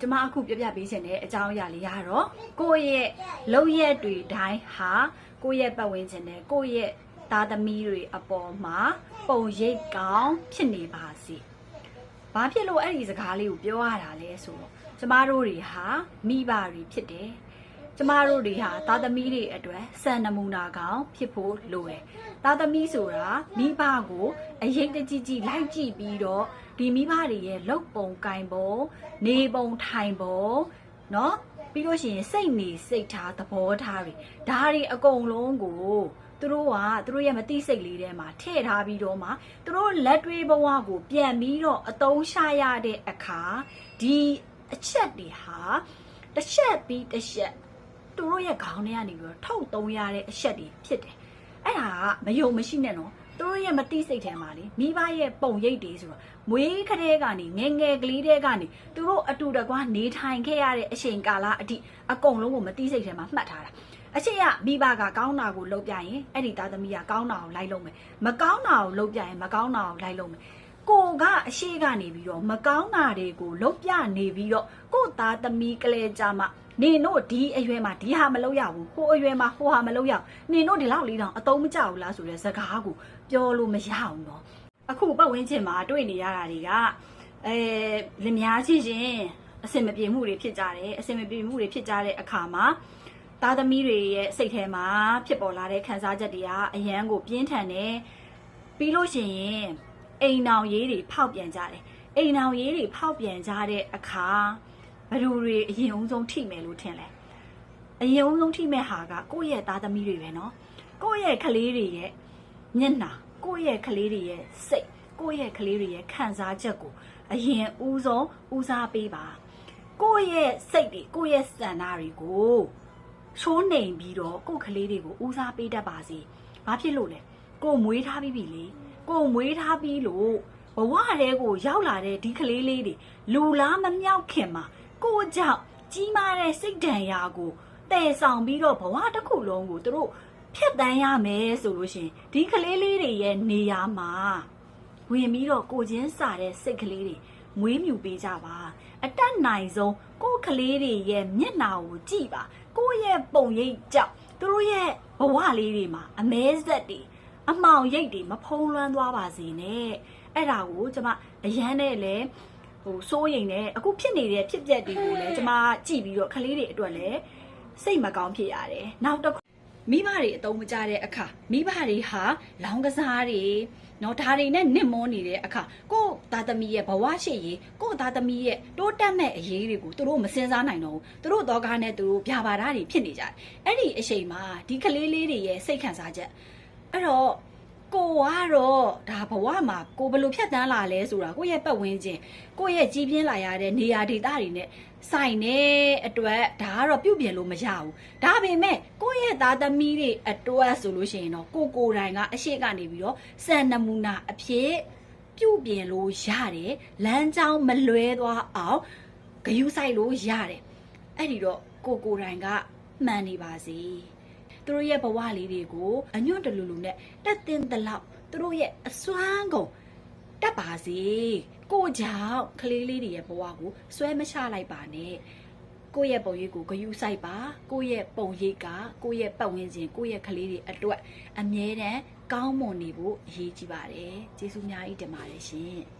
ကျမအခုပြပြပေးခြင်းတဲ့အကြောင်းအရာလေးရတော့ကိုယ့်ရဲ့လုံရက်တွေတိုင်းဟာကိုယ့်ရဲ့ပတ်ဝန်းကျင်နဲ့ကိုယ့်ရဲ့သားသမီးတွေအပေါ်မှာပုံရိပ်ကောင်းဖြစ်နေပါစေ။ဘာဖြစ်လို့အဲ့ဒီစကားလေးကိုပြောရတာလဲဆိုတော့ကျမတို့တွေဟာမိဘတွေဖြစ်တယ်။ ကျမတို့တွေဟာသားသမီးတွေအတွက်စံနမူနာကောင်းဖြစ်ဖို့လိုတယ်။သားသမီးဆိုတာမိဘကိုအရေးတကြီးကြီးလိုက်ကြည့်ပြီးတော့ဒီမိဘတွေရဲ့လုပ်ပုံကင်ပုံနေပုံထိုင်ပုံเนาะပြီးလို့ရှိရင်စိတ်နေစိတ်ထားသဘောထားတွေဒါတွေအကုန်လုံးကိုသူတို့ကသူတို့ရဲ့မတိစိတ်လေးထဲမှာထည့်ထားပြီးတော့မှသူတို့လက်တွေးဘဝကိုပြန်ပြီးတော့အတုံးချရတဲ့အခါဒီအချက်တွေဟာတစ်ချက်ပြီးတစ်ချက် သူတို့ရဲ့ခေါင်းထဲကနေပြီးတော့ထုတ်သုံးရတဲ့အချက်တွေဖြစ်တယ်အဲ့ဒါကမယုံမရှိနဲ့နော်သူတို့ရဲ့မတိစိတ်ထဲမှာလေမိဘရဲ့ပုံရိပ်တွေဆိုတော့မွေးခတဲ့ကနေငယ်ငယ်ကလေးတဲ့ကနေသူတို့အတူတကွနေထိုင်ခဲ့ရတဲ့အချိန်ကာလအထိအကုန်လုံးကိုမတိစိတ်ထဲမှာမှတ်ထားတာအချိန်ကမိဘကကောင်းတာကိုလုပ်ပြရင်အဲ့ဒီသားသမီးကကောင်းတာကိုလိုက်လုပ်မယ်မကောင်းတာကိုလုပ်ပြရင်မကောင်းတာကိုလိုက်လုပ်မယ်ကိုကအရှိကနေပြီးတော့မကောင်းတာတွေကိုလုပ်ပြနေပြီးတော့ကို့သားသမီးကလေးကြမှာ နေတို့ဒီအရွယ်မှာဒီဟာမလုပ်ရဘူးဟိုအရွယ်မှာဟိုဟာမလုပ်ရဘူးနေတို့ဒီလောက်လေးတောင်အတုံးမကြဘူးလားဆိုတဲ့စကားကိုပြောလို့မရအောင်တော့အခုပတ်ဝန်းကျင်မှာတွေ့နေရတာတွေကအဲလင်မယားချင်းချင်းအစင်မပြေမှုတွေဖြစ်ကြတယ်အစင်မပြေမှုတွေဖြစ်ကြတဲ့အခါမှာသားသမီးတွေရဲ့စိတ်ထဲမှာဖြစ်ပေါ်လာတဲ့ခံစားချက်တွေကအယမ်းကိုပြင်းထန်တယ်ပြီးလို့ရှိရင်အိမ်အောင်ရေးတွေဖောက်ပြန်ကြတယ်အိမ်အောင်ရေးတွေဖောက်ပြန်ကြတဲ့အခါ ဘယ်လိုတွေအရင်အုံဆုံးထိမယ်လို့ထင်လဲအရင်အုံဆုံးထိမဲ့ဟာကကိုယ့်ရဲ့သားသမီးတွေပဲနော်ကိုယ့်ရဲ့ကလေးတွေရဲ့မျက်နှာကိုယ့်ရဲ့ကလေးတွေရဲ့စိတ်ကိုယ့်ရဲ့ကလေးတွေရဲ့ခံစားချက်ကိုအရင်ဦးဆုံးဦးစားပေးပါကိုယ့်ရဲ့စိတ်တွေကိုယ့်ရဲ့စံနာတွေကိုချိုးနှိမ်ပြီးတော့ကိုယ့်ကလေးတွေကိုဦးစားပေးတတ်ပါစေဘာဖြစ်လို့လဲကိုယ်မွေးထားပြီးပြီလေကိုယ်မွေးထားပြီးလို့ဘဝတဲကိုရောက်လာတဲ့ဒီကလေးလေးတွေလူလားမမြောက်ခင်မှာ ကိုယ့်ကြောင့်ကြီးမားတဲ့စိတ်ဒဏ်ရာကိုတည်ဆောင်ပြီးတော့ဘဝတစ်ခုလုံးကိုသူတို့ဖြတ်တန်းရမယ်ဆိုလို့ရှရင်ဒီကလေးလေးတွေရဲ့နေရာမှာဝင်ပြီးတော့ကိုချင်းစာတဲ့စိတ်ကလေးတွေမွေးမြူပေးကြပါအတက်နိုင်ဆုံးကိုယ်ကလေးတွေရဲ့မျက်နှာကိုကြည့်ပါကိုယ့်ရဲ့ပုံရိပ်ကြောင့်သူတို့ရဲ့ဘဝလေးတွေမှာအမဲဆက်တွေအမှောင်ရိပ်တွေမဖုံးလွှမ်းသွားပါစေနဲ့အဲ့ဒါကိုကျမအရန်နဲ့လဲ ဟိုစိုးရိမ်နေအခုဖြစ်နေတဲ့ဖြစ်ပျက်တွေကိုလည်းကျမကြည့်ပြီးတော့ကလေးတွေအတွက်လည်းစိတ်မကောင်းဖြစ်ရတယ်နောက်တစ်ခုမိဘတွေအတုံးမကြတဲ့အခါမိဘတွေဟာလောင်းကစားတွေနော်ဒါတွေနဲ့နစ်မွန်းနေတဲ့အခါကိုယ့်သားသမီးရဲ့ဘဝရှိရေးကိုယ့်သားသမီးရဲ့တိုးတက်မဲ့အရေးတွေကိုသူတို့မစင်စားနိုင်တော့ဘူးသူတို့တော့ကားနဲ့သူတို့ဗျာပါတာတွေဖြစ်နေကြတယ်အဲ့ဒီအချိန်မှာဒီကလေးလေးတွေရဲ့စိတ်ခံစားချက်အဲ့တော့ ကိုကတော့ဒါဘဝမှာကိုဘယ်လိုဖြတ်တန်းလာလဲဆိုတာကိုယ့်ရဲ့ပတ်ဝန်းကျင်ကိုယ့်ရဲ့ကြီးပြင်းလာရတဲ့နေရာဒေသတွေနဲ့ဆိုင်တဲ့အတွက်ဒါကတော့ပြုတ်ပြင်လို့မရဘူးဒါပေမဲ့ကိုယ့်ရဲ့သားသမီးတွေအတွက်ဆိုလို့ရှိရင်တော့ကိုကိုယ်တိုင်ကအရှိကနေပြီးတော့စံနမူနာအဖြစ်ပြုတ်ပြင်လို့ရတယ်လမ်းကြောင်းမလွဲသွားအောင်ဂယုဆိုင်လို့ရတယ်အဲ့ဒီတော့ကိုကိုယ်တိုင်ကမှန်နေပါစေ သူတို့ရဲ့ဘဝလေးတွေကိုအညွန့်တလူလူနဲ့တက်တင်တလောက်သူတို့ရဲ့အစွမ်းကုန်တက်ပါစေကိုကြောင့်ကလေးလေးတွေရဲ့ဘဝကိုဆွဲမချလိုက်ပါနဲ့ကိုယ့်ရဲ့ပုံရိပ်ကိုဂယုစိုက်ပါကိုယ့်ရဲ့ပုံရိပ်ကကိုယ့်ရဲ့ပတ်ဝန်းကျင်ကိုယ့်ရဲ့ကလေးတွေအတွက်အမြဲတမ်းကောင်းမွန်နေဖို့အရေးကြီးပါတယ်ကျေးဇူးအများကြီးတင်ပါတယ်ရှင်